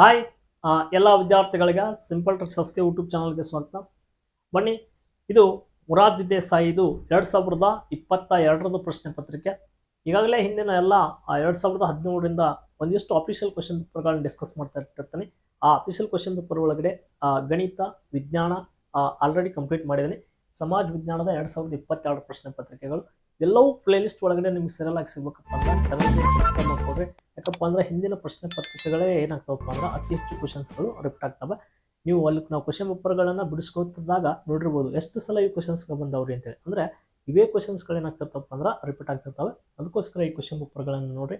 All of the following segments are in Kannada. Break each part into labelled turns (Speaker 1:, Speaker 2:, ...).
Speaker 1: ಹಾಯ್ ಎಲ್ಲ ವಿದ್ಯಾರ್ಥಿಗಳಿಗೆ ಸಿಂಪಲ್ ಟ್ರಿಕ್ಸಸ್ಗೆ ಯೂಟ್ಯೂಬ್ ಚಾನಲ್ಗೆ ಸ್ವಾಗತ. ಬನ್ನಿ, ಇದು ಮುರಾರ್ಜಿ ದೇಸಾಯಿದು ಎರಡು ಸಾವಿರದ ಇಪ್ಪತ್ತ ಎರಡರದ್ದು ಪ್ರಶ್ನೆ ಪತ್ರಿಕೆ. ಈಗಾಗಲೇ ಹಿಂದಿನ ಎಲ್ಲ ಎರಡು ಸಾವಿರದ ಹದಿನೇಳರಿಂದ ಒಂದಿಷ್ಟು ಅಫಿಷಿಯಲ್ ಕ್ವಶನ್ ಪೇಪರ್ಗಳನ್ನ ಡಿಸ್ಕಸ್ ಮಾಡ್ತಾ ಇರ್ತಿರ್ತೀನಿ ಆ ಅಫಿಷಿಯಲ್ ಕ್ವಶನ್ ಪೇಪರ್ ಒಳಗಡೆ ಗಣಿತ, ವಿಜ್ಞಾನ ಆಲ್ರೆಡಿ ಕಂಪ್ಲೀಟ್ ಮಾಡಿದ್ದೀನಿ. ಸಮಾಜ ವಿಜ್ಞಾನದ ಎರಡು ಸಾವಿರದ ಇಪ್ಪತ್ತೆರಡು ಪ್ರಶ್ನೆ ಪತ್ರಿಕೆಗಳು. ಎಲ್ಲವೂ ಪ್ಲೇಲಿಸ್ಟ್ ಒಳಗಡೆ ನಿಮ್ಗೆ ಸರಿಯಲ್ ಆಗಿ ಸಿಗ್ಬೇಕಪ್ಪ ಅಂದ್ರೆ ಚಾನಲ್ಗೆ ಸಬ್ಸ್ಕ್ರೈಬ್ ಮಾಡ್ಕೊಡ್ರಿ. ಯಾಕಪ್ಪ ಅಂದರೆ ಹಿಂದಿನ ಪ್ರಶ್ನೆ ಪತ್ರಿಕೆಗಳೇ ಏನಾಗ್ತಾವಪ್ಪ ಅಂದ್ರೆ ಅತಿ ಹೆಚ್ಚು ಕ್ವಶನ್ಸ್ಗಳು ರಿಪೀಟ್ ಆಗ್ತವೆ. ನೀವು ಅಲ್ಲಿ ನಾವು ಕ್ವಶನ್ ಪೇಪರ್ಗಳನ್ನು ಬಿಡಿಸ್ಕೊತಿದ್ದಾಗ ನೋಡಿರ್ಬೋದು ಎಷ್ಟು ಸಲ ಈ ಕ್ವಶನ್ಸ್ಗಳು ಬಂದವ್ರಿ ಅಂತೇಳಿ. ಅಂದ್ರೆ ಇವೇ ಕ್ವಶನ್ಸ್ಗಳು ಏನಾಗ್ತಿರ್ತಪ್ಪ ಅಂದ್ರೆ ರಿಪೀಟ್ ಆಗ್ತಿರ್ತವೆ. ಅದಕ್ಕೋಸ್ಕರ ಈ ಕ್ವಶನ್ ಪೇಪರ್ಗಳನ್ನು ನೋಡ್ರಿ.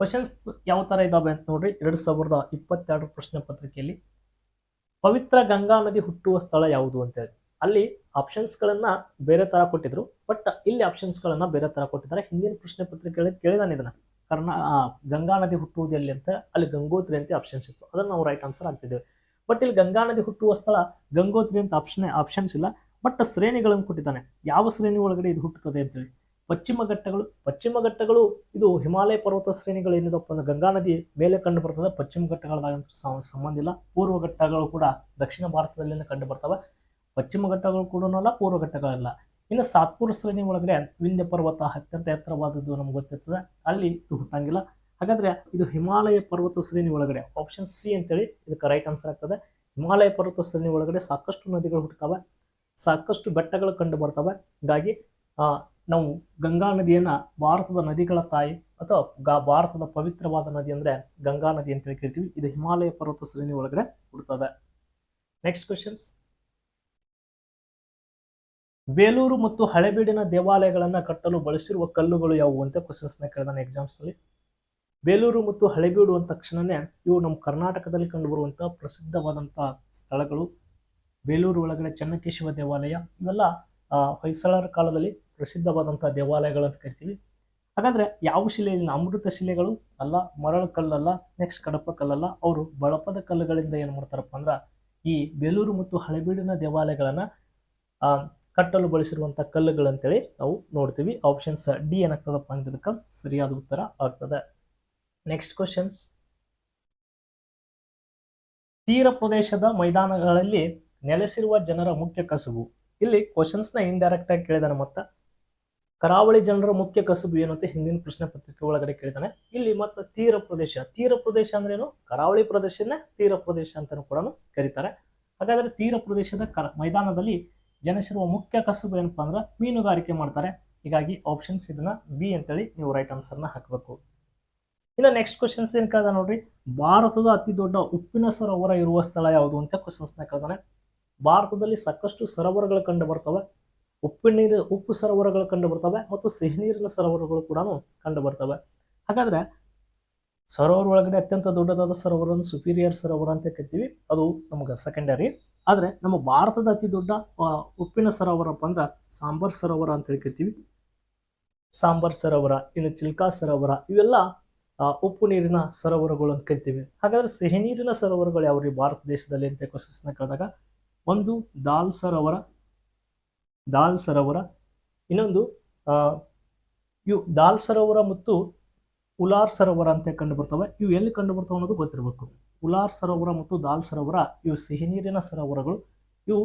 Speaker 1: ಕ್ವಶನ್ಸ್ ಯಾವ ಥರ ಇದ್ದಾವೆ ಅಂತ ನೋಡ್ರಿ. ಎರಡು ಸಾವಿರದ ಇಪ್ಪತ್ತೆರಡು ಪ್ರಶ್ನೆ ಪತ್ರಿಕೆಯಲ್ಲಿ ಪವಿತ್ರ ಗಂಗಾ ನದಿ ಹುಟ್ಟುವ ಸ್ಥಳ ಯಾವುದು ಅಂತೇಳಿ. ಅಲ್ಲಿ ಆಪ್ಷನ್ಸ್ಗಳನ್ನು ಬೇರೆ ತರ ಕೊಟ್ಟಿದ್ರು. ಬಟ್ ಇಲ್ಲಿ ಆಪ್ಷನ್ಸ್ಗಳನ್ನು ಬೇರೆ ತರ ಕೊಟ್ಟಿದ್ದಾರೆ. ಹಿಂದಿನ ಪ್ರಶ್ನೆ ಪತ್ರಿಕೆಗಳಲ್ಲಿ ಕೇಳಿದಾನೆ ಇದನ್ನ. ಕಾರಣ ಆ, ಗಂಗಾ ನದಿ ಹುಟ್ಟುವುದು ಎಲ್ಲಿ ಅಂತ ಅಲ್ಲಿ ಗಂಗೋತ್ರಿ ಅಂತ ಆಪ್ಷನ್ಸ್ ಇತ್ತು. ಅದನ್ನು ನಾವು ರೈಟ್ ಆನ್ಸರ್ ಅಂತಿದ್ದೇವೆ ಬಟ್ ಇಲ್ಲಿ ಗಂಗಾ ನದಿ ಹುಟ್ಟುವ ಸ್ಥಳ ಗಂಗೋತ್ರಿ ಅಂತ ಆಪ್ಷನ್ ಆಪ್ಷನ್ಸ್ ಇಲ್ಲ. ಬಟ್ ಶ್ರೇಣಿಗಳನ್ನು ಕೊಟ್ಟಿದ್ದಾನೆ. ಯಾವ ಶ್ರೇಣಿ ಒಳಗಡೆ ಇದು ಹುಟ್ಟುತ್ತದೆ ಅಂತೇಳಿ. ಪಶ್ಚಿಮ ಘಟ್ಟಗಳು ಪಶ್ಚಿಮ ಘಟ್ಟಗಳು ಇದು ಹಿಮಾಲಯ ಪರ್ವತ ಶ್ರೇಣಿಗಳು ಏನಿದಪ್ಪ ಅಂದ್ರೆ ಗಂಗಾ ನದಿ ಮೇಲೆ ಕಂಡು ಬರ್ತದೆ. ಪಶ್ಚಿಮ ಘಟ್ಟಗಳದಾಗಂತ ಸಂಬಂಧ ಇಲ್ಲ. ಪೂರ್ವ ಘಟ್ಟಗಳು ಕೂಡ ದಕ್ಷಿಣ ಭಾರತದಲ್ಲಿ ಕಂಡು ಬರ್ತವೆ. ಪಶ್ಚಿಮ ಘಟ್ಟಗಳು ಕೂಡ ಅಲ್ಲ ಪೂರ್ವ ಘಟ್ಟಗಳಲ್ಲ. ಇನ್ನು ಸಾತ್ಪುರ ಶ್ರೇಣಿ ಒಳಗಡೆ ವಿಂಧ್ಯ ಪರ್ವತ ಅತ್ಯಂತ ಎತ್ತರವಾದದ್ದು ನಮ್ಗೆ ಗೊತ್ತಿರ್ತದೆ. ಅಲ್ಲಿ ಇದು ಹುಟ್ಟಂಗಿಲ್ಲ. ಹಾಗಾದ್ರೆ ಇದು ಹಿಮಾಲಯ ಪರ್ವತ ಶ್ರೇಣಿ ಒಳಗಡೆ ಆಪ್ಷನ್ ಸಿ ಅಂತೇಳಿ ಇದಕ್ಕೆ ರೈಟ್ ಆನ್ಸರ್ ಆಗ್ತದೆ. ಹಿಮಾಲಯ ಪರ್ವತ ಶ್ರೇಣಿ ಒಳಗಡೆ ಸಾಕಷ್ಟು ನದಿಗಳು ಹುಟ್ಟುತ್ತವೆ ಸಾಕಷ್ಟು ಬೆಟ್ಟಗಳು ಕಂಡು ಬರ್ತವೆ. ಹೀಗಾಗಿ ನಾವು ಗಂಗಾ ನದಿಯನ್ನ ಭಾರತದ ನದಿಗಳ ತಾಯಿ ಅಥವಾ ಗಾ- ಭಾರತದ ಪವಿತ್ರವಾದ ನದಿ ಅಂದ್ರೆ ಗಂಗಾ ನದಿ ಅಂತೇಳಿ ಕರಿತೀವಿ. ಇದು ಹಿಮಾಲಯ ಪರ್ವತ ಶ್ರೇಣಿ ಒಳಗಡೆ ಹುಡ್ತದೆ ನೆಕ್ಸ್ಟ್ ಕ್ವಶನ್ಸ್ ಬೇಲೂರು ಮತ್ತು ಹಳೆಬೀಡಿನ ದೇವಾಲಯಗಳನ್ನು ಕಟ್ಟಲು ಬಳಸಿರುವ ಕಲ್ಲುಗಳು ಯಾವುವು ಅಂತ ಕ್ವಶನ್ಸ್ನ ಕೇಳಿದಾನೆ ಎಕ್ಸಾಮ್ಸ್ ಅಲ್ಲಿ. ಬೇಲೂರು ಮತ್ತು ಹಳೆಬೀಡು ಅಂದ ತಕ್ಷಣವೇ ಇವು ನಮ್ಮ ಕರ್ನಾಟಕದಲ್ಲಿ ಕಂಡುಬರುವಂಥ ಪ್ರಸಿದ್ಧವಾದಂಥ ಸ್ಥಳಗಳು. ಬೇಲೂರು ಒಳಗಡೆ ಚನ್ನಕೇಶವ ದೇವಾಲಯ, ಇವೆಲ್ಲ ಹೊಯ್ಸಳರ ಕಾಲದಲ್ಲಿ ಪ್ರಸಿದ್ಧವಾದಂಥ ದೇವಾಲಯಗಳು ಅಂತ ಕರಿತೀವಿ. ಹಾಗಾದ್ರೆ ಯಾವ ಶಿಲೆಯಲ್ಲಿ ಅಮೃತ ಶಿಲೆಗಳು ಅಲ್ಲ, ಮರಳು ಕಲ್ಲಲ್ಲ ನೆಕ್ಸ್ಟ್ ಕಡಪ ಕಲ್ಲಲ್ಲ, ಅವರು ಬಳಪದ ಕಲ್ಲುಗಳಿಂದ ಏನು ಮಾಡ್ತಾರಪ್ಪ ಅಂದ್ರೆ ಈ ಬೇಲೂರು ಮತ್ತು ಹಳೆಬೀಡಿನ ದೇವಾಲಯಗಳನ್ನು ಕಟ್ಟಲು ಬಳಸಿರುವಂಥ ಕಲ್ಲುಗಳಂತೇಳಿ ನಾವು ನೋಡ್ತೀವಿ. ಆಪ್ಷನ್ಸ್ ಡಿ ಏನಾಗ್ತದಪ್ಪ ಅಂದಿದ್ದಕ್ಕೆ ಸರಿಯಾದ ಉತ್ತರ ಆಗ್ತದೆ. ನೆಕ್ಸ್ಟ್ ಕ್ವಶನ್ಸ್ ತೀರ ಪ್ರದೇಶದ ಮೈದಾನಗಳಲ್ಲಿ ನೆಲೆಸಿರುವ ಜನರ ಮುಖ್ಯ ಕಸುಬು. ಇಲ್ಲಿ ಕ್ವಶನ್ಸ್ನ ಇಂಡೈರೆಕ್ಟ್ ಆಗಿ ಕೇಳಿದಾನೆ ಮತ್ತ. ಕರಾವಳಿ ಜನರ ಮುಖ್ಯ ಕಸುಬು ಏನು ಅಂತ ಹಿಂದಿನ ಪ್ರಶ್ನೆ ಪತ್ರಿಕೆ ಒಳಗಡೆ ಕೇಳಿದಾನೆ. ಇಲ್ಲಿ ಮತ್ತೆ ತೀರ ಪ್ರದೇಶ. ತೀರ ಪ್ರದೇಶ ಅಂದ್ರೇನು ಕರಾವಳಿ ಪ್ರದೇಶನೇ ತೀರ ಪ್ರದೇಶ ಅಂತಾನು ಕೂಡ ಕರೀತಾರೆ. ಹಾಗಾದ್ರೆ ತೀರ ಪ್ರದೇಶದ ಮೈದಾನದಲ್ಲಿ ಜನಿಸಿರುವ ಮುಖ್ಯ ಕಸುಬು ಏನಪ್ಪ ಅಂದ್ರೆ ಮೀನುಗಾರಿಕೆ ಮಾಡ್ತಾರೆ. ಹೀಗಾಗಿ ಆಪ್ಷನ್ಸ್ ಇದನ್ನ ಬಿ ಅಂತೇಳಿ ನೀವು ರೈಟ್ ಆನ್ಸರ್ನ ಹಾಕಬೇಕು. ಇನ್ನು ನೆಕ್ಸ್ಟ್ ಕ್ವಶನ್ಸ್ ಏನ್ ಕೇಳ್ದ ನೋಡ್ರಿ? ಭಾರತದ ಅತಿ ದೊಡ್ಡ ಉಪ್ಪಿನ ಸರೋವರ ಇರುವ ಸ್ಥಳ ಯಾವುದು ಅಂತ ಕ್ವಶನ್ಸ್ನ ಕೇಳ್ದಾನೆ. ಭಾರತದಲ್ಲಿ ಸಾಕಷ್ಟು ಸರೋವರಗಳು ಕಂಡು ಬರ್ತವೆ. ಉಪ್ಪು ನೀರು, ಉಪ್ಪು ಸರೋವರಗಳು ಕಂಡು ಬರ್ತವೆ ಮತ್ತು ಸಿಹಿ ನೀರಿನ ಸರೋವರಗಳು ಕೂಡ ಕಂಡು ಬರ್ತವೆ. ಹಾಗಾದ್ರೆ ಸರೋವರ ಒಳಗಡೆ ಅತ್ಯಂತ ದೊಡ್ಡದಾದ ಸರೋವರ ಸುಪೀರಿಯರ್ ಸರೋವರ ಅಂತ ಕರಿತೀವಿ. ಅದು ನಮ್ಗೆ ಸೆಕೆಂಡರಿ ಆದ್ರೆ ನಮ್ಮ ಭಾರತದ ಅತಿ ದೊಡ್ಡ ಉಪ್ಪಿನ ಸರೋವರಪ್ಪ ಅಂದ್ರೆ ಸಾಂಬಾರ್ ಸರೋವರ ಅಂತ ಹೇಳಿ ಕರಿತೀವಿ ಸಾಂಬಾರ್ ಸರೋವರ, ಇನ್ನು ಚಿಲ್ಕಾ ಸರೋವರ, ಇವೆಲ್ಲ ಉಪ್ಪು ನೀರಿನ ಸರೋವರಗಳು ಅಂತ ಕರಿತೀವಿ. ಹಾಗಾದ್ರೆ ಸಿಹಿ ನೀರಿನ ಸರೋವರಗಳು ಯಾವ ರೀ ಭಾರತ ದೇಶದಲ್ಲಿ ಅಂತ ಕ್ವಶನ್ಸ್ನ ಕೇಳಿದಾಗ, ಒಂದು ದಾಲ್ ಸರೋವರ ದಾಲ್ ಸರೋವರ, ಇನ್ನೊಂದು ಇವು ದಾಲ್ ಸರೋವರ ಮತ್ತು ಉಲಾರ್ ಸರೋವರ ಅಂತ ಕಂಡು ಬರ್ತವೆ? ಇವು ಎಲ್ಲಿ ಕಂಡು ಬರ್ತವೆ ಅನ್ನೋದು ಗೊತ್ತಿರಬೇಕು. ಉಲಾರ್ ಸರೋವರ ಮತ್ತು ದಾಲ್ ಸರೋವರ, ಇವು ಸಿಹಿ ನೀರಿನ ಸರೋವರಗಳು. ಇವು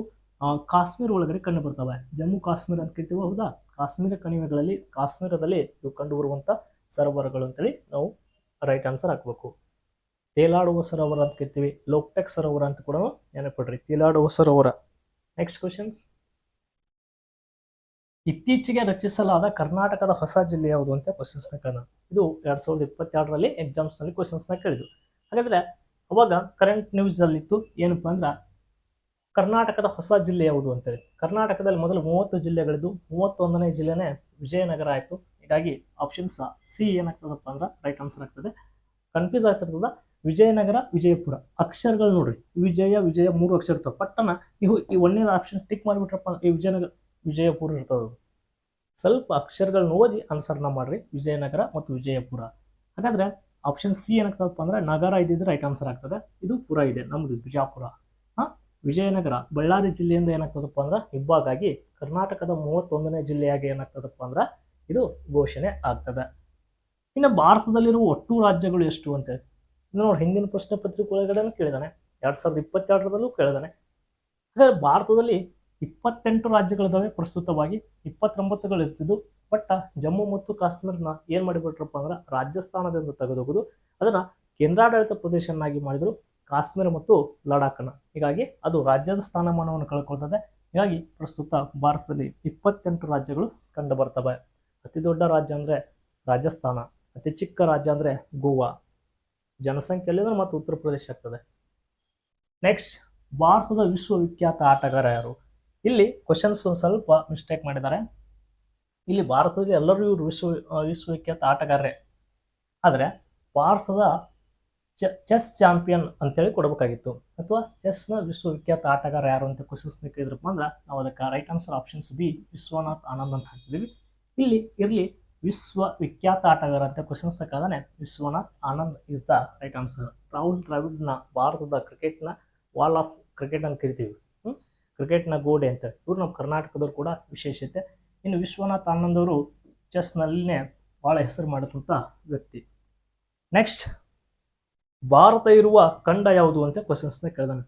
Speaker 1: ಕಾಶ್ಮೀರ ಒಳಗಡೆ ಕಂಡು ಬರ್ತವೆ. ಜಮ್ಮು ಕಾಶ್ಮೀರ ಅಂತ ಕೇಳ್ತೀವಿ ಹೌದಾ? ಕಾಶ್ಮೀರ ಕಣಿವೆಗಳಲ್ಲಿ, ಕಾಶ್ಮೀರದಲ್ಲಿ ಇವು ಕಂಡುಬರುವಂತ ಸರೋವರಗಳು ಅಂತೇಳಿ ನಾವು ರೈಟ್ ಆನ್ಸರ್ ಹಾಕಬೇಕು. ತೇಲಾಡುವ ಸರೋವರ ಅಂತ ಕೇಳ್ತೀವಿ. ಲೋಕ್ಟೆಕ್ ಸರೋವರ ಅಂತ ಕೂಡ ನೆನಪಿಡ್ರಿ. ತೇಲಾಡುವ ಸರೋವರ. ನೆಕ್ಸ್ಟ್ ಕ್ವಶನ್ಸ್ ಇತ್ತೀಚೆಗೆ ರಚಿಸಲಾದ ಕರ್ನಾಟಕದ ಹೊಸ ಜಿಲ್ಲೆ ಯಾವುದು ಅಂತ ಕ್ವಶನ್ಸ್ನ ಕೇಳೋಣ. ಇದು ಎರಡ್ ಸಾವಿರದ ಇಪ್ಪತ್ತೆರಡರಲ್ಲಿ ಎಕ್ಸಾಮ್ಸ್ನಲ್ಲಿ ಕ್ವಶನ್ಸ್ನ ಕೇಳಿದ್ವು ಹಾಗಾದ್ರೆ ಅವಾಗ ಕರೆಂಟ್ ನ್ಯೂಸ್ ಏನಪ್ಪ ಅಂದ್ರೆ ಕರ್ನಾಟಕದ ಹೊಸ ಜಿಲ್ಲೆ ಯಾವುದು ಅಂತೇಳಿ ಕರ್ನಾಟಕದಲ್ಲಿ ಮೊದಲು ಮೂವತ್ತು ಜಿಲ್ಲೆಗಳಿದ್ದು ಮೂವತ್ತೊಂದನೇ ಜಿಲ್ಲೆನೇ ವಿಜಯನಗರ ಆಯ್ತು. ಹೀಗಾಗಿ ಆಪ್ಷನ್ಸ್ ಸಿ ಏನಾಗ್ತದಪ್ಪ ಅಂದ್ರೆ ರೈಟ್ ಆನ್ಸರ್ ಆಗ್ತದೆ. ಕನ್ಫ್ಯೂಸ್ ಆಗ್ತಿರ್ತದ ವಿಜಯನಗರ, ವಿಜಯಪುರ. ಅಕ್ಷರಗಳು ನೋಡ್ರಿ. ವಿಜಯ ವಿಜಯ ಮೂರು ಅಕ್ಷರ ಇರ್ತವೆ. ಪಟ್ಟಣ, ನೀವು ಈ ಒಂದನೇ ಆಪ್ಷನ್ ಟಿಕ್ ಮಾಡಿಬಿಟ್ರಪ್ಪ ಈ ವಿಜಯನಗರ, ವಿಜಯಪುರ ಇರ್ತದ ಸ್ವಲ್ಪ ಅಕ್ಷರಗಳನ್ನ ಓದಿ ಆನ್ಸರ್ನ ಮಾಡ್ರಿ. ವಿಜಯನಗರ ಮತ್ತು ವಿಜಯಪುರ. ಹಾಗಾದ್ರೆ ಆಪ್ಷನ್ ಸಿ ಏನಾಗ್ತದಪ್ಪ ಅಂದ್ರೆ ನಗರ ಇದ್ದಿದ್ರೆ ರೈಟ್ ಆನ್ಸರ್ ಆಗ್ತದೆ. ಇದು ಪುರ ಇದೆ. ನಮ್ಮದು ಬಿಜಾಪುರ. ಹಾಂ? ವಿಜಯನಗರ, ಬಳ್ಳಾರಿ ಜಿಲ್ಲೆಯಿಂದ ಏನಾಗ್ತದಪ್ಪ ಅಂದ್ರೆ ಇಬ್ಬಾಗಾಗಿ ಕರ್ನಾಟಕದ ಮೂವತ್ತೊಂದನೇ ಜಿಲ್ಲೆಯಾಗಿ ಏನಾಗ್ತದಪ್ಪ ಅಂದ್ರೆ ಇದು ಘೋಷಣೆ ಆಗ್ತದೆ. ಇನ್ನು ಭಾರತದಲ್ಲಿರುವ ಒಟ್ಟು ರಾಜ್ಯಗಳು ಎಷ್ಟು ಅಂತೇಳಿ ಇನ್ನು ನೋಡಿ, ಹಿಂದಿನ ಪ್ರಶ್ನೆ ಪತ್ರಿಕೆ ಒಳಗಡೆನೂ ಕೇಳಿದಾನೆ. ಎರಡು ಸಾವಿರದ ಇಪ್ಪತ್ತೆರಡರಲ್ಲೂ ಕೇಳಿದಾನೆ. ಹಾಗಾದ್ರೆ ಭಾರತದಲ್ಲಿ ಇಪ್ಪತ್ತೆಂಟು ರಾಜ್ಯಗಳಿದಾವೆ ಪ್ರಸ್ತುತವಾಗಿ. ಇಪ್ಪತ್ತೊಂಬತ್ತುಗಳು ಇರ್ತಿದ್ದು ಬಟ್ ಜಮ್ಮು ಮತ್ತು ಕಾಶ್ಮೀರನ ಏನ್ ಮಾಡಿಬಿಟ್ರಪ್ಪ ಅಂದ್ರೆ ರಾಜಸ್ಥಾನದಿಂದ ತೆಗೆದೋಗುದು ಅದನ್ನ ಕೇಂದ್ರಾಡಳಿತ ಪ್ರದೇಶನಾಗಿ ಮಾಡಿದ್ರು ಕಾಶ್ಮೀರ ಮತ್ತು ಲಡಾಖ್ನ. ಹೀಗಾಗಿ ಅದು ರಾಜ್ಯದ ಸ್ಥಾನಮಾನವನ್ನು ಕಳ್ಕೊಳ್ತದೆ. ಹೀಗಾಗಿ ಪ್ರಸ್ತುತ ಭಾರತದಲ್ಲಿ ಇಪ್ಪತ್ತೆಂಟು ರಾಜ್ಯಗಳು ಕಂಡು ಬರ್ತವೆ ಅತಿ ದೊಡ್ಡ ರಾಜ್ಯ ಅಂದ್ರೆ ರಾಜಸ್ಥಾನ, ಅತಿ ಚಿಕ್ಕ ರಾಜ್ಯ ಅಂದ್ರೆ ಗೋವಾ. ಜನಸಂಖ್ಯೆಯಲ್ಲಿ ಮತ್ತು ಉತ್ತರ ಪ್ರದೇಶ ಆಗ್ತದೆ. ನೆಕ್ಸ್ಟ್ ಭಾರತದ ವಿಶ್ವವಿಖ್ಯಾತ ಆಟಗಾರ ಯಾರು? ಇಲ್ಲಿ ಕ್ವಶನ್ಸ್ ಒಂದು ಸ್ವಲ್ಪ ಮಿಸ್ಟೇಕ್ ಮಾಡಿದ್ದಾರೆ. ಇಲ್ಲಿ ಭಾರತದಲ್ಲಿ ಎಲ್ಲರೂ ಇವರು ವಿಶ್ವ ವಿಶ್ವವಿಖ್ಯಾತ ಆಟಗಾರರೇ. ಆದರೆ ಭಾರತದ ಚೆಸ್ ಚಾಂಪಿಯನ್ ಅಂತೇಳಿ ಕೊಡಬೇಕಾಗಿತ್ತು. ಅಥವಾ ಚೆಸ್ನ ವಿಶ್ವವಿಖ್ಯಾತ ಆಟಗಾರ ಯಾರು ಅಂತ ಕ್ವಶನ್ಸ್ ಕೇಳಿದ್ರಪ್ಪ ಅಂದ್ರೆ ನಾವು ಅದಕ್ಕೆ right answer options B Viswanath Anand ಅಂತ ಹಾಕಿದ್ದೀವಿ. ಇಲ್ಲಿ ಇರಲಿ ವಿಶ್ವ ವಿಖ್ಯಾತ ಆಟಗಾರ ಅಂತ questions Viswanath Anand is the right answer Rahul ದ್ರಾವಿಡ್ನ ಭಾರತದ ಕ್ರಿಕೆಟ್ನ ವಾಲ್ ಆಫ್ ಕ್ರಿಕೆಟ್ ಅಂತ ಕರಿತೀವಿ? ಕ್ರಿಕೆಟ್ನ ಗೋಡೆ ಅಂತ ಇವ್ರು ನಮ್ಮ ಕರ್ನಾಟಕದವ್ರು ಕೂಡ ವಿಶೇಷತೆ. ಇನ್ನು ವಿಶ್ವನಾಥ್ ಆನಂದ್ ಅವರು ಚೆಸ್ನಲ್ಲಿನೇ ಭಾಳ ಹೆಸರು ಮಾಡಿದಂಥ ವ್ಯಕ್ತಿ. ನೆಕ್ಸ್ಟ್ ಭಾರತ ಇರುವ ಖಂಡ ಯಾವುದು ಅಂತ ಕ್ವಶನ್ಸ್ನ ಕೇಳಿದಾನೆ.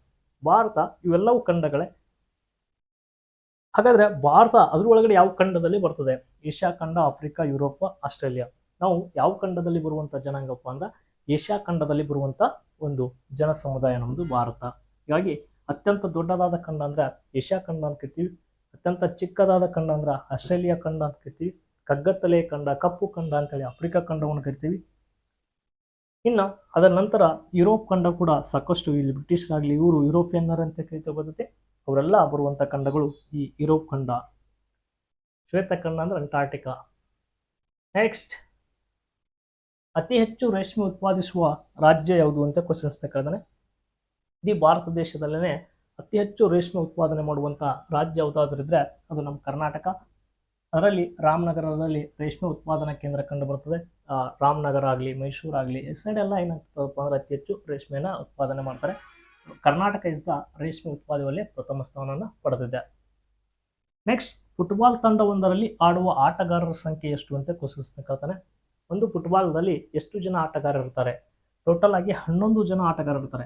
Speaker 1: ಭಾರತ ಇವೆಲ್ಲವೂ ಖಂಡಗಳೇ. ಹಾಗಾದ್ರೆ ಭಾರತ ಅದ್ರೊಳಗಡೆ ಯಾವ ಖಂಡದಲ್ಲಿ ಬರ್ತದೆ? ಏಷ್ಯಾ ಖಂಡ, ಆಫ್ರಿಕಾ, ಯುರೋಪ್, ಆಸ್ಟ್ರೇಲಿಯಾ. ನಾವು ಯಾವ ಖಂಡದಲ್ಲಿ ಬರುವಂತ ಜನಾಂಗಪ್ಪ ಅಂದ್ರೆ ಏಷ್ಯಾ ಖಂಡದಲ್ಲಿ ಬರುವಂತ ಒಂದು ಜನ ಸಮುದಾಯ ನಮ್ಮದು ಭಾರತ. ಹೀಗಾಗಿ ಅತ್ಯಂತ ದೊಡ್ಡದಾದ ಖಂಡ ಅಂದ್ರೆ ಏಷ್ಯಾ ಖಂಡ ಅಂತ ಕರಿತೀವಿ. ಅತ್ಯಂತ ಚಿಕ್ಕದಾದ ಖಂಡ ಅಂದ್ರೆ ಆಸ್ಟ್ರೇಲಿಯಾ ಖಂಡ ಅಂತ ಕರಿತೀವಿ, ಕಗ್ಗತ್ತಲೆ ಖಂಡ, ಕಪ್ಪು ಖಂಡ ಅಂತೇಳಿ ಆಫ್ರಿಕಾ ಖಂಡವನ್ನು ಕರಿತೀವಿ. ಇನ್ನು ಅದರ ನಂತರ ಯುರೋಪ್ ಖಂಡ ಕೂಡ ಸಾಕಷ್ಟು ಇಲ್ಲಿ ಬ್ರಿಟಿಷರಾಗಲಿ ಇವರು ಯುರೋಪಿಯನ್ನರ್ ಅಂತ ಕರಿತಾ ಬರುತ್ತೆ ಅವರೆಲ್ಲ ಬರುವಂಥ ಖಂಡಗಳು ಈ ಯುರೋಪ್ ಖಂಡ. ಶ್ವೇತ ಖಂಡ ಅಂದ್ರೆ ಅಂಟಾರ್ಟಿಕಾ. ನೆಕ್ಸ್ಟ್ ಅತಿ ಹೆಚ್ಚು ರೇಷ್ಮೆ ಉತ್ಪಾದಿಸುವ ರಾಜ್ಯ ಯಾವುದು ಅಂತ ಕ್ವಶನ್ಸ್ ತಕ್ಕದಾನೆ. ಇಡೀ ಭಾರತ ದೇಶದಲ್ಲೇ ಅತಿ ಹೆಚ್ಚು ರೇಷ್ಮೆ ಉತ್ಪಾದನೆ ಮಾಡುವಂಥ ರಾಜ್ಯ ಯಾವುದಾದ್ರೂ ಇದ್ರೆ ಅದು ನಮ್ಮ ಕರ್ನಾಟಕ. ಅದರಲ್ಲಿ ರಾಮನಗರದಲ್ಲಿ ರೇಷ್ಮೆ ಉತ್ಪಾದನಾ ಕೇಂದ್ರ ಕಂಡು ಬರ್ತದೆ. ರಾಮನಗರ ಆಗಲಿ, ಮೈಸೂರು ಆಗಲಿ, ಈ ಸೈಡ್ ಎಲ್ಲ ಏನಾಗ್ತದಪ್ಪ ಅಂದ್ರೆ ಅತಿ ಹೆಚ್ಚು ರೇಷ್ಮೆನ ಉತ್ಪಾದನೆ ಮಾಡ್ತಾರೆ. ಕರ್ನಾಟಕ ಇಸ್ ದ ರೇಷ್ಮೆ ಉತ್ಪಾದನೆಯಲ್ಲಿ ಪ್ರಥಮ ಸ್ಥಾನವನ್ನು ಪಡೆದಿದೆ. ನೆಕ್ಸ್ಟ್ ಫುಟ್ಬಾಲ್ ತಂಡವೊಂದರಲ್ಲಿ ಆಡುವ ಆಟಗಾರರ ಸಂಖ್ಯೆ ಎಷ್ಟು ಅಂತ ಕ್ವಶನ್ಸ್ ಕೇಳ್ತಾನೆ. ಒಂದು ಫುಟ್ಬಾಲ್ದಲ್ಲಿ ಎಷ್ಟು ಜನ ಆಟಗಾರರು ಇರ್ತಾರೆ ಟೋಟಲ್ ಆಗಿ ಹನ್ನೊಂದು ಜನ ಆಟಗಾರರು ಇರ್ತಾರೆ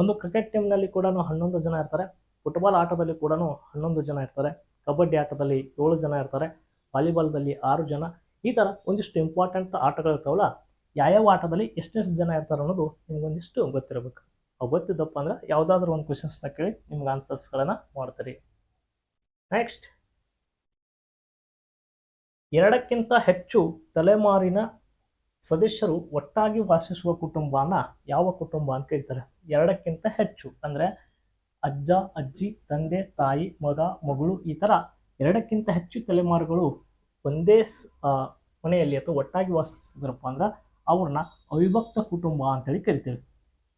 Speaker 1: ಒಂದು ಕ್ರಿಕೆಟ್ ಟೀಮ್ನಲ್ಲಿ ಕೂಡ ಹನ್ನೊಂದು ಜನ ಇರ್ತಾರೆ. ಫುಟ್ಬಾಲ್ ಆಟದಲ್ಲಿ ಕೂಡ ಹನ್ನೊಂದು ಜನ ಇರ್ತಾರೆ. ಕಬಡ್ಡಿ ಆಟದಲ್ಲಿ ಏಳು ಜನ ಇರ್ತಾರೆ. ವಾಲಿಬಾಲ್ದಲ್ಲಿ ಆರು ಜನ. ಈ ಥರ ಒಂದಿಷ್ಟು ಇಂಪಾರ್ಟೆಂಟ್ ಆಟಗಳು ಇರ್ತಾವಲ್ಲ, ಯಾವ್ಯಾವ ಆಟದಲ್ಲಿ ಎಷ್ಟೆಷ್ಟು ಜನ ಇರ್ತಾರೆ ಅನ್ನೋದು ನಿಮ್ಗೊಂದಿಷ್ಟು ಗೊತ್ತಿರಬೇಕು. ಅವು ಗೊತ್ತಿದ್ದಪ್ಪ ಅಂದ್ರೆ ಯಾವುದಾದ್ರೂ ಒಂದು ಕ್ವಶನ್ಸ್ನ ಕೇಳಿ ನಿಮ್ಗೆ ಆನ್ಸರ್ಸ್ಗಳನ್ನು ಮಾಡ್ತೀರಿ. ನೆಕ್ಸ್ಟ್ ಎರಡಕ್ಕಿಂತ ಹೆಚ್ಚು ತಲೆಮಾರಿನ ಸದಸ್ಯರು ಒಟ್ಟಾಗಿ ವಾಸಿಸುವ ಕುಟುಂಬನ ಯಾವ ಕುಟುಂಬ ಅಂತ ಕರೀತಾರೆ ಎರಡಕ್ಕಿಂತ ಹೆಚ್ಚು. ಅಂದರೆ ಅಜ್ಜ, ಅಜ್ಜಿ, ತಂದೆ, ತಾಯಿ, ಮಗ, ಮಗಳು ಈ ಥರ ಎರಡಕ್ಕಿಂತ ಹೆಚ್ಚು ತಲೆಮಾರುಗಳು ಒಂದೇ ಮನೆಯಲ್ಲಿ ಅಥವಾ ಒಟ್ಟಾಗಿ ವಾಸಿಸಿದ್ರಪ್ಪ ಅಂದ್ರೆ ಅವ್ರನ್ನ ಅವಿಭಕ್ತ ಕುಟುಂಬ ಅಂತೇಳಿ ಕರಿತೀವಿ.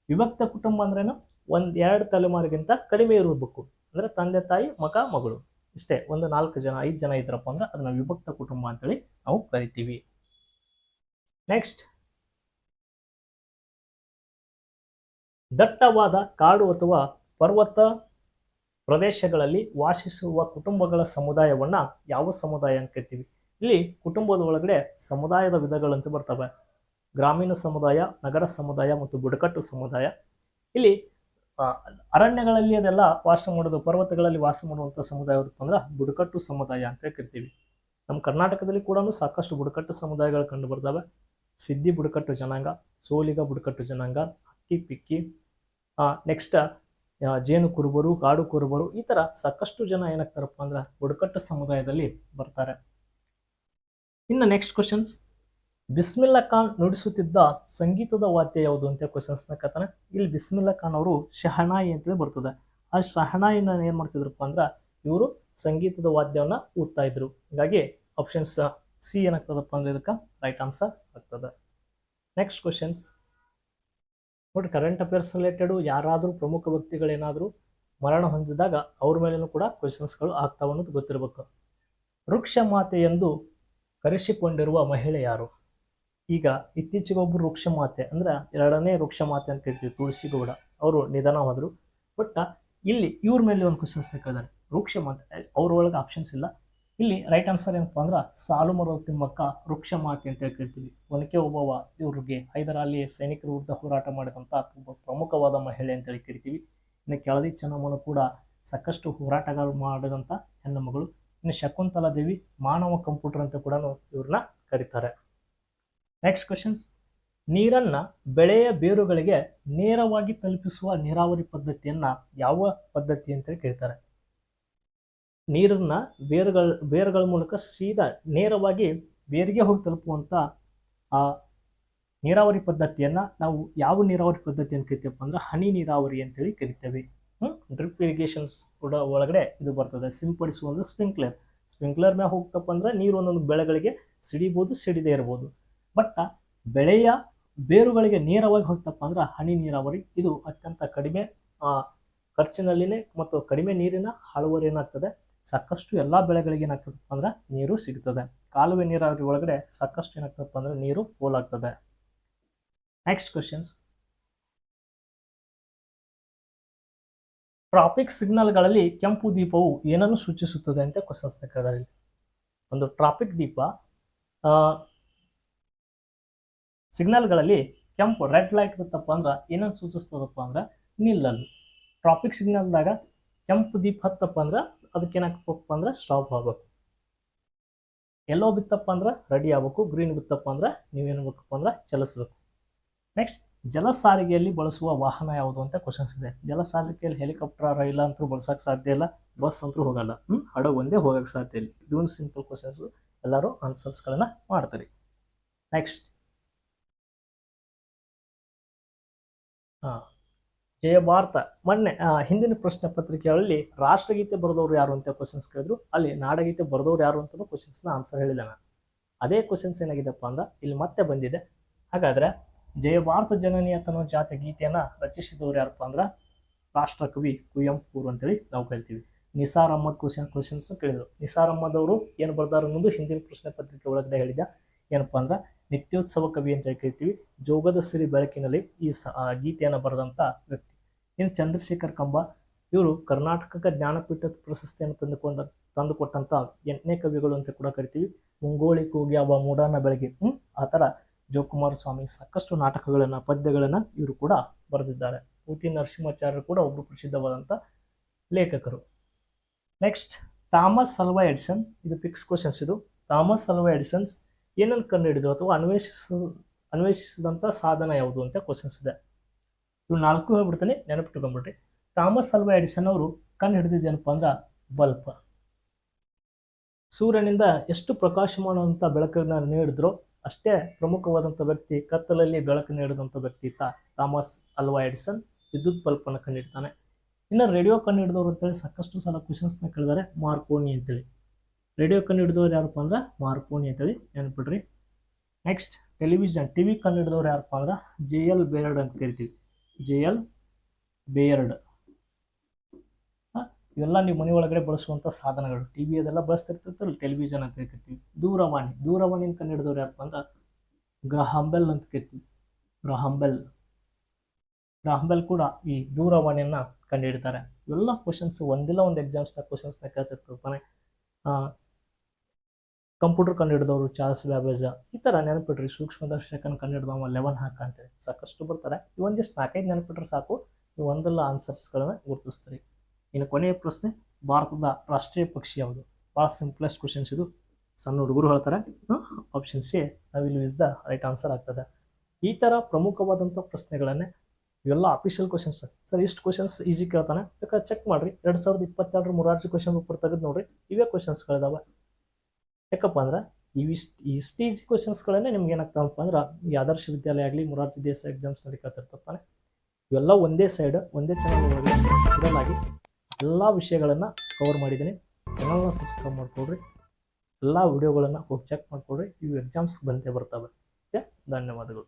Speaker 1: ವಿಭಕ್ತ ಕುಟುಂಬ ಅಂದ್ರೇನು? ಒಂದು ಎರಡು ತಲೆಮಾರಿಗಿಂತ ಕಡಿಮೆ ಇರಬೇಕು. ಅಂದರೆ ತಂದೆ, ತಾಯಿ, ಮಗ, ಮಗಳು. ಇಷ್ಟೇ. ಒಂದು ನಾಲ್ಕು ಜನ, ಐದು ಜನ ಇದ್ರಪ್ಪ ಅಂದ್ರೆ ಅದನ್ನ ವಿಭಕ್ತ ಕುಟುಂಬ ಅಂತೇಳಿ ನಾವು ಕರಿತೀವಿ. ನೆಕ್ಸ್ಟ್ ದಟ್ಟವಾದ ಕಾಡು ಅಥವಾ ಪರ್ವತ ಪ್ರದೇಶಗಳಲ್ಲಿ ವಾಸಿಸುವ ಕುಟುಂಬಗಳ ಸಮುದಾಯವನ್ನ ಯಾವ ಸಮುದಾಯ ಅಂತ ಕರಿತೀವಿ ಇಲ್ಲಿ ಕುಟುಂಬದ ಒಳಗಡೆ ಸಮುದಾಯದ ವಿಧಗಳಂತ ಬರ್ತವೆ. ಗ್ರಾಮೀಣ ಸಮುದಾಯ, ನಗರ ಸಮುದಾಯ ಮತ್ತು ಬುಡಕಟ್ಟು ಸಮುದಾಯ. ಇಲ್ಲಿ ಅರಣ್ಯಗಳಲ್ಲಿ ಅದೆಲ್ಲ ವಾಸ ಮಾಡೋದು, ಪರ್ವತಗಳಲ್ಲಿ ವಾಸ ಮಾಡುವಂಥ ಸಮುದಾಯ ಅಂದ್ರೆ ಬುಡಕಟ್ಟು ಸಮುದಾಯ ಅಂತ ಕರಿತೀವಿ ನಮ್ಮ ಕರ್ನಾಟಕದಲ್ಲಿ ಕೂಡ ಸಾಕಷ್ಟು ಬುಡಕಟ್ಟು ಸಮುದಾಯಗಳು ಕಂಡು ಬರ್ತವೆ. ಸಿದ್ಧಿ ಬುಡಕಟ್ಟು ಜನಾಂಗ, ಸೋಲಿಗ ಬುಡಕಟ್ಟು ಜನಾಂಗ, ಹಕ್ಕಿ ಪಿಕ್ಕಿ ನೆಕ್ಸ್ಟ್ ಜೇನು ಕುರುಬರು, ಕಾಡು ಕುರುಬರು, ಈ ಥರ ಸಾಕಷ್ಟು ಜನ ಏನಾಗ್ತಾರಪ್ಪ ಅಂದ್ರೆ ಬುಡಕಟ್ಟು ಸಮುದಾಯದಲ್ಲಿ ಬರ್ತಾರೆ. ಇನ್ನು ನೆಕ್ಸ್ಟ್ ಕ್ವಶನ್ಸ್ ಬಿಸ್ಮಿಲ್ಲಾ ಖಾನ್ ನುಡಿಸುತ್ತಿದ್ದ ಸಂಗೀತದ ವಾದ್ಯ ಯಾವುದು ಅಂತ ಕ್ವಶನ್ಸ್ನ ಕತಾನೆ ಇಲ್ಲಿ ಬಿಸ್ಮಿಲ್ಲಾ ಖಾನ್ ಅವರು ಶಹನಾಯಿ ಅಂತೇಳಿ ಬರ್ತದೆ. ಆ ಶಹನಾಯಿನ ಏನು ಮಾಡ್ತಿದ್ರಪ್ಪ ಅಂದ್ರೆ ಇವರು ಸಂಗೀತದ ವಾದ್ಯವನ್ನ ಊದ್ತಾ ಇದ್ರು. ಹೀಗಾಗಿ ಆಪ್ಷನ್ಸ್ ಸಿ ಏನಾಗ್ತದಪ್ಪ ಅಂದ್ರೆ ಇದಕ್ಕೆ ರೈಟ್ ಆನ್ಸರ್ ಆಗ್ತದೆ. ನೆಕ್ಸ್ಟ್ ಕ್ವಶನ್ಸ್ ನೋಡಿ ಕರೆಂಟ್ ಅಫೇರ್ಸ್ ರಿಲೇಟೆಡು ಯಾರಾದರೂ ಪ್ರಮುಖ ವ್ಯಕ್ತಿಗಳೇನಾದರೂ ಮರಣ ಹೊಂದಿದಾಗ ಅವ್ರ ಮೇಲೂ ಕೂಡ ಕ್ವಶನ್ಸ್ಗಳು ಆಗ್ತಾವ ಅನ್ನೋದು ಗೊತ್ತಿರಬೇಕು. ವೃಕ್ಷ ಮಾತೆ ಎಂದು ಕರೆಸಿಕೊಂಡಿರುವ ಮಹಿಳೆ ಯಾರು? ಈಗ ಇತ್ತೀಚೆಗೆ ಒಬ್ಬರು ವೃಕ್ಷ ಮಾತೆ ಅಂದ್ರೆ ಎರಡನೇ ವೃಕ್ಷ ಮಾತೆ ಅಂತ ತುಳಸಿ ಗೌಡ. ಅವರು ನಿಧನ ಬಟ್ ಇಲ್ಲಿ ಇವ್ರ ಮೇಲೆ ಒಂದು ಕ್ವಶನ್ಸ್ ತೆಕ್ಕಿದ್ದಾರೆ ವೃಕ್ಷ ಮಾತೆ ಅವ್ರೊಳಗೆ ಆಪ್ಷನ್ಸ್ ಇಲ್ಲ. ಇಲ್ಲಿ ರೈಟ್ ಆನ್ಸರ್ ಏನಪ್ಪ ಅಂದ್ರೆ ಸಾಲು ಮರ ತಿಮ್ಮಕ್ಕ ವೃಕ್ಷ ಮಾತಿ ಅಂತ ಕರಿತೀವಿ ಒನಕೆ ಒಬ್ಬವ ಇವ್ರಿಗೆ ಹೈದರಾಲಿ ಸೈನಿಕರ ವಿರುದ್ಧ ಹೋರಾಟ ಮಾಡಿದಂಥ ತುಂಬಾ ಪ್ರಮುಖವಾದ ಮಹಿಳೆ ಅಂತೇಳಿ ಕರಿತೀವಿ. ಇನ್ನು ಕೆಳದಿ ಚೆನ್ನಮ್ಮನು ಕೂಡ ಸಾಕಷ್ಟು ಹೋರಾಟಗಳು ಮಾಡಿದಂಥ ಹೆಣ್ಣು ಮಗಳು ಇನ್ನು ಶಕುಂತಲಾ ದೇವಿ ಮಾನವ ಕಂಪ್ಯೂಟರ್ ಅಂತ ಕೂಡ ಇವ್ರನ್ನ ಕರೀತಾರೆ. ನೆಕ್ಸ್ಟ್ ಕ್ವಶನ್ಸ್ ನೀರನ್ನ ಬೆಳೆಯ ಬೇರುಗಳಿಗೆ ನೇರವಾಗಿ ತಲುಪಿಸುವ ನೀರಾವರಿ ಪದ್ಧತಿಯನ್ನ ಯಾವ ಪದ್ಧತಿ ಅಂತೇಳಿ ಕರೀತಾರೆ. ನೀರನ್ನ ಬೇರುಗಳ ಬೇರುಗಳ ಮೂಲಕ ಸೀದಾ ನೇರವಾಗಿ ಬೇರಿಗೆ ಹೋಗಿ ತಲುಪುವಂಥ ಆ ನೀರಾವರಿ ಪದ್ಧತಿಯನ್ನ ನಾವು ಯಾವ ನೀರಾವರಿ ಪದ್ಧತಿ ಅಂತ ಕರಿತೀವಪ್ಪ ಅಂದ್ರೆ ಹನಿ ನೀರಾವರಿ ಅಂತೇಳಿ ಕರಿತೇವೆ. ಹ್ಞೂ ಡ್ರಿಪ್ ಇರಿಗೇಷನ್ಸ್ ಕೂಡ ಒಳಗಡೆ ಇದು ಬರ್ತದೆ. ಸಿಂಪಡಿಸುವ ಒಂದು ಸ್ಪ್ರಿಂಕ್ಲರ್ ಸ್ಪ್ರಿಂಕ್ಲರ್ ಮ್ಯಾಗ ಹೋಗ್ತಪ್ಪ ಅಂದ್ರೆ ನೀರು ಒಂದೊಂದು ಬೆಳೆಗಳಿಗೆ ಸಿಡಿಬೋದು, ಸಿಡಿದೇ ಇರ್ಬೋದು. ಬಟ್ ಬೆಳೆಯ ಬೇರುಗಳಿಗೆ ನೇರವಾಗಿ ಹೋಗ್ತಪ್ಪ ಅಂದ್ರೆ ಹನಿ ನೀರಾವರಿ ಇದು ಅತ್ಯಂತ ಕಡಿಮೆ ಖರ್ಚಿನಲ್ಲಿನೇ ಮತ್ತು ಕಡಿಮೆ ನೀರಿನ ಹಾಳುವರಿ ಏನಾಗ್ತದೆ ಸಾಕಷ್ಟು ಎಲ್ಲ ಬೆಳೆಗಳಿಗೆ ಏನಾಗ್ತದಪ್ಪ ಅಂದ್ರೆ ನೀರು ಸಿಗ್ತದೆ. ಕಾಲುವೆ ನೀರಾವರಿ ಒಳಗಡೆ ಸಾಕಷ್ಟು ಏನಾಗ್ತದಪ್ಪ ಅಂದ್ರೆ ನೀರು ಫೋಲ್ ಆಗ್ತದೆ. ನೆಕ್ಸ್ಟ್ ಕ್ವಶನ್ಸ್ ಟ್ರಾಫಿಕ್ ಸಿಗ್ನಲ್ಗಳಲ್ಲಿ ಕೆಂಪು ದೀಪವು ಏನನ್ನು ಸೂಚಿಸುತ್ತದೆ ಅಂತ ಕ್ವಶನ್ಸ್ ಕೇಳಿದಾರೆ ಒಂದು ಟ್ರಾಫಿಕ್ ದೀಪ ಸಿಗ್ನಲ್ಗಳಲ್ಲಿ ಕೆಂಪು ರೆಡ್ ಲೈಟ್ ಬಿತ್ತಪ್ಪ ಅಂದ್ರೆ ಏನನ್ನು ಸೂಚಿಸ್ತದಪ್ಪ ಅಂದ್ರೆ ನಿಲ್ಲಲು ಟ್ರಾಫಿಕ್ ಸಿಗ್ನಲ್ದಾಗ ಕೆಂಪು ದೀಪ ಹತ್ತಪ್ಪ ಅಂದ್ರೆ ಅದಕ್ಕೆ ಏನಾಗಬೇಕಪ್ಪ ಅಂದ್ರೆ ಸ್ಟಾಪ್ ಆಗ್ಬೇಕು. ಎಲ್ಲೋ ಬಿತ್ತಪ್ಪ ಅಂದ್ರೆ ರೆಡಿ ಆಗ್ಬೇಕು. ಗ್ರೀನ್ ಬಿತ್ತಪ್ಪ ಅಂದ್ರೆ ನೀವೇನು ಬೇಕಪ್ಪ ಅಂದ್ರೆ ಚಲಿಸ್ಬೇಕು. ನೆಕ್ಸ್ಟ್ ಜಲ ಸಾರಿಗೆಯಲ್ಲಿ ಬಳಸುವ ವಾಹನ ಯಾವುದು ಅಂತ ಕ್ವಶನ್ಸ್ ಇದೆ. ಜಲ ಸಾರಿಗೆಯಲ್ಲಿ ಹೆಲಿಕಾಪ್ಟರ್ ರೈಲ ಅಂತೂ ಬಳಸಕ್ಕೆ ಸಾಧ್ಯ ಇಲ್ಲ. ಬಸ್ ಅಂತೂ ಹೋಗಲ್ಲ. ಹ್ಞೂ ಹಡಗು ಒಂದೇ ಹೋಗಕ್ಕೆ ಸಾಧ್ಯ ಇಲ್ಲ. ಇದೊಂದು ಸಿಂಪಲ್ ಕ್ವಶನ್ಸು ಎಲ್ಲರೂ ಆನ್ಸರ್ಸ್ಗಳನ್ನ ಮಾಡ್ತಾರೆ. ನೆಕ್ಸ್ಟ್ ಹಾಂ. ಜಯ ಭಾರತ. ಮೊನ್ನೆ ಹಿಂದಿನ ಪ್ರಶ್ನೆ ಪತ್ರಿಕೆಗಳಲ್ಲಿ ರಾಷ್ಟ್ರಗೀತೆ ಬರೆದವರು ಯಾರು ಅಂತ ಕ್ವಶನ್ಸ್ ಕೇಳಿದ್ರು. ಅಲ್ಲಿ ನಾಡಗೀತೆ ಬರೆದವ್ರು ಯಾರು ಅಂತ ಕ್ವಶನ್ಸ್ನ ಆನ್ಸರ್ ಹೇಳಿದೆ ನಾನು. ಅದೇ ಕ್ವಶನ್ಸ್ ಏನಾಗಿದೆಪ್ಪ ಅಂದ್ರೆ, ಇಲ್ಲಿ ಮತ್ತೆ ಬಂದಿದೆ. ಹಾಗಾದ್ರೆ, ಜಯ ಭಾರತ ಜನನಿ ಅನ್ನೋ ಜಾತಿ ಗೀತೆಯನ್ನ ರಚಿಸಿದವರು ಯಾರಪ್ಪ ಅಂದ್ರೆ, ರಾಷ್ಟ್ರಕವಿ ಕುವೆಂಪು ಅಂತೇಳಿ ನಾವು ಕರಿತೀವಿ. ನಿಸಾರ್ ಅಹಮದ್ ಕ್ವಶನ್ ಕ್ವಶನ್ಸ್ ಕೇಳಿದ್ರು. ನಿಸಾರ್ ಅಹ್ಮದ್ ಅವರು ಏನು ಬರ್ದಾರ ಅನ್ನೋದು ಹಿಂದಿನ ಪ್ರಶ್ನೆ ಪತ್ರಿಕೆ ಒಳಗಡೆ ಹೇಳಿದ ಏನಪ್ಪಾ ಅಂದ್ರೆ, ನಿತ್ಯೋತ್ಸವ ಕವಿ ಅಂತ ಕರಿತೀವಿ. ಜೋಗದ ಸಿರಿ ಬೆಳಕಿನಲ್ಲಿ ಈ ಗೀತೆಯನ್ನು ಬರೆದಂಥ ವ್ಯಕ್ತಿ. ಇನ್ನು ಚಂದ್ರಶೇಖರ್ ಕಂಬ, ಇವರು ಕರ್ನಾಟಕ ಜ್ಞಾನಪೀಠ ಪ್ರಶಸ್ತಿಯನ್ನು ತಂದುಕೊಂಡ ತಂದುಕೊಟ್ಟಂಥ ಎಂಟನೇ ಕವಿಗಳು ಅಂತ ಕೂಡ ಕರಿತೀವಿ. ಮುಂಗೋಳಿ, ಕೂಗ್ಯಾವ, ಮೂಡಾನ ಬೆಳಗ್ಗೆ ಹ್ಞೂ ಆ ಥರ ಜೋಕುಮಾರ ಸ್ವಾಮಿ ಸಾಕಷ್ಟು ನಾಟಕಗಳನ್ನು, ಪದ್ಯಗಳನ್ನು ಇವರು ಕೂಡ ಬರೆದಿದ್ದಾರೆ. ಉತಿ ನರಸಿಂಹಾಚಾರ್ಯರು ಕೂಡ ಒಬ್ಬರು ಪ್ರಸಿದ್ಧವಾದಂಥ ಲೇಖಕರು. ನೆಕ್ಸ್ಟ್ ಥಾಮಸ್ ಅಲ್ವಾ ಎಡಿಸನ್, ಇದು ಫಿಕ್ಸ್ ಕ್ವಶನ್ಸ್ ಇದು. ಥಾಮಸ್ ಅಲ್ವಾ ಎಡಿಸನ್ಸ್ ಏನನ್ನು ಕಂಡುಹಿಡಿದು ಅಥವಾ ಅನ್ವೇಷಿಸ ಅನ್ವೇಷಿಸಿದಂಥ ಸಾಧನ ಯಾವುದು ಅಂತ ಕ್ವಶನ್ಸ್ ಇದೆ. ಇವು ನಾಲ್ಕು ಹೇಳ್ಬಿಡ್ತಾನೆ ನೆನಪಿಟ್ಕೊಂಡ್ಬಿಟ್ರಿ ಥಾಮಸ್ ಅಲ್ವಾ ಎಡಿಸನ್ ಅವರು ಕಣ್ಣು ಹಿಡಿದಿದ್ದೇನಪ್ಪ ಅಂದ್ರೆ ಬಲ್ಬ್ ಸೂರ್ಯನಿಂದ ಎಷ್ಟು ಪ್ರಕಾಶಮಾನವಂಥ ಬೆಳಕನ್ನು ನೀಡಿದ್ರು ಅಷ್ಟೇ ಪ್ರಮುಖವಾದಂಥ ವ್ಯಕ್ತಿ ಕತ್ತಲಲ್ಲಿ ಬೆಳಕು ನೀಡಿದಂಥ ವ್ಯಕ್ತಿ ತಾ, ಥಾಮಸ್ ಅಲ್ವಾ ಎಡಿಸನ್ ವಿದ್ಯುತ್ ಬಲ್ಪನ್ನು ಕಂಡಿಡ್ತಾನೆ ಇನ್ನು ರೇಡಿಯೋ ಕಂಡು ಹಿಡಿದವರು ಅಂತೇಳಿ ಸಾಕಷ್ಟು ಸಲ ಕ್ವಶನ್ಸ್ನ ಕೇಳಿದಾರೆ, ಮಾರ್ಕೋನಿ ಅಂತೇಳಿ. ರೇಡಿಯೋ ಕಂಡು ಹಿಡಿದವರು ಯಾರಪ್ಪ ಅಂದ್ರೆ ಮಾರ್ಕೋನಿ ಅಂತೇಳಿ ನೆನ್ಪಿಡ್ರಿ. ನೆಕ್ಸ್ಟ್ ಟೆಲಿವಿಷನ್ ಟಿ ವಿ ಕಂಡು ಹಿಡಿದವರು ಯಾರಪ್ಪ ಅಂದ್ರೆ ಜೆ ಎಲ್ ಬೇರಡ್ ಅಂತ ಕರಿತೀವಿ. ಜೆ ಎಲ್ ಬೇರ್ಡ್ ಇವೆಲ್ಲ ನೀವು ಮನೆ ಒಳಗಡೆ ಬಳಸುವಂಥ ಸಾಧನಗಳು. ಟಿ ವಿ ಅದೆಲ್ಲ ಬಳಸ್ತಿರ್ತೈತಲ್ಲ ಟೆಲಿವಿಷನ್ ಅಂತ ಕರಿತೀವಿ ದೂರವಾಣಿ ದೂರವಾಣಿ ಕಂಡು ಹಿಡಿದವ್ರು ಯಾರಪ್ಪ ಅಂದ್ರೆ ಗ್ರಹಾಂಬೆಲ್ ಅಂತ ಕರಿತೀವಿ. ಗ್ರಹಾಂಬೆಲ್ ಗ್ರಹಾಂಬೆಲ್ ಕೂಡ ಈ ದೂರವಾಣಿಯನ್ನು ಕಂಡುಹಿಡ್ತಾರೆ ಇವೆಲ್ಲ ಕ್ವಶನ್ಸ್ ಒಂದಿಲ್ಲ ಒಂದು ಎಕ್ಸಾಮ್ಸ್ನ ಕ್ವಶನ್ಸ್ನ ಕೇಳ್ತಿರ್ತಾನೆ ಕಂಪ್ಯೂಟರ್ ಕಂಡುಹಿಡಿದವರು ಚಾರ್ಲ್ಸ್ ಬ್ಯಾಬೇಜ, ಈ ಥರ ನೆನಪಿಟ್ರಿ ಸೂಕ್ಷ್ಮದರ್ಶಕನ ಕಂಡುಹಿಡಿದವ ಲೆವೆನ್ ಹಾಕ ಅಂತೇಳಿ. ಸಾಕಷ್ಟು ಬರ್ತಾರೆ. ಇವೊಂದಿಷ್ಟು ನಾಲ್ಕೈದು ನೆನಪಿಟ್ರೆ ಸಾಕು. ನೀವು ಒಂದೆಲ್ಲ ಆನ್ಸರ್ಸ್ಗಳನ್ನ ಗುರುತಿಸ್ತೀರಿ. ಇನ್ನು ಕೊನೆಯ ಪ್ರಶ್ನೆ, ಭಾರತದ ರಾಷ್ಟ್ರೀಯ ಪಕ್ಷಿ ಯಾವುದು? ಭಾಳ ಸಿಂಪ್ಲೆಸ್ಟ್ ಕ್ವಶನ್ಸ್ ಇದು. ಸಣ್ಣ ಹುಡುಗರು ಹೇಳ್ತಾರೆ. Option C will is the right answer ಆಗ್ತದೆ. ಈ ಥರ ಪ್ರಮುಖವಾದಂಥ ಪ್ರಶ್ನೆಗಳನ್ನೇ ಇವೆಲ್ಲ ಅಫಿಷಿಯಲ್ ಕ್ವಶನ್ಸ್ ಸರ್, ಇಷ್ಟು ಕ್ವಶನ್ಸ್ ಈಜಿ ಕೇಳ್ತಾನೆ. ಬೇಕಾದ್ರೆ ಚೆಕ್ ಮಾಡಿರಿ. ಎರಡು ಸಾವಿರದ ಇಪ್ಪತ್ತೆರಡು ಮುರಾರ್ಜಿ ಕ್ವಶನ್ ಪೇಪರ್ ತೆಗೆದು ನೋಡಿರಿ. ಇವೇ ಕ್ವಶನ್ಸ್ಗಳಿದಾವೆ ಯಾಕಪ್ಪ ಅಂದ್ರೆ ಇವಿಷ್ಟು ಇಷ್ಟು ಈಜಿ ಕ್ವಶನ್ಸ್ಗಳನ್ನೇ ನಿಮ್ಗೆ ಏನಾಗ್ತಾವಪ್ಪ ಅಂದ್ರೆ ಈ ಆದರ್ಶ ವಿದ್ಯಾಲಯ ಆಗಲಿ, ಮುರಾರ್ಜಿ ದೇಶ ಎಕ್ಸಾಮ್ಸ್ನಲ್ಲಿ ಕೇಳ್ತಿರ್ತಾನೆ ಇವೆಲ್ಲ ಒಂದೇ ಸೈಡ್ ಒಂದೇ ಚಾನಲ್ ಒಳಗೆ ಆಗಿ ಎಲ್ಲ ವಿಷಯಗಳನ್ನು ಕವರ್ ಮಾಡಿದ್ದೀನಿ. ಚಾನಲ್ನ ಸಬ್ಸ್ಕ್ರೈಬ್ ಮಾಡಿಕೊಡ್ರಿ. ಎಲ್ಲ ವಿಡಿಯೋಗಳನ್ನು ಹೋಗಿ ಚೆಕ್ ಮಾಡಿಕೊಡ್ರಿ. ಇವು ಎಕ್ಸಾಮ್ಸ್ ಬಂದೇ ಬರ್ತವೆ. ಓಕೆ ಧನ್ಯವಾದಗಳು.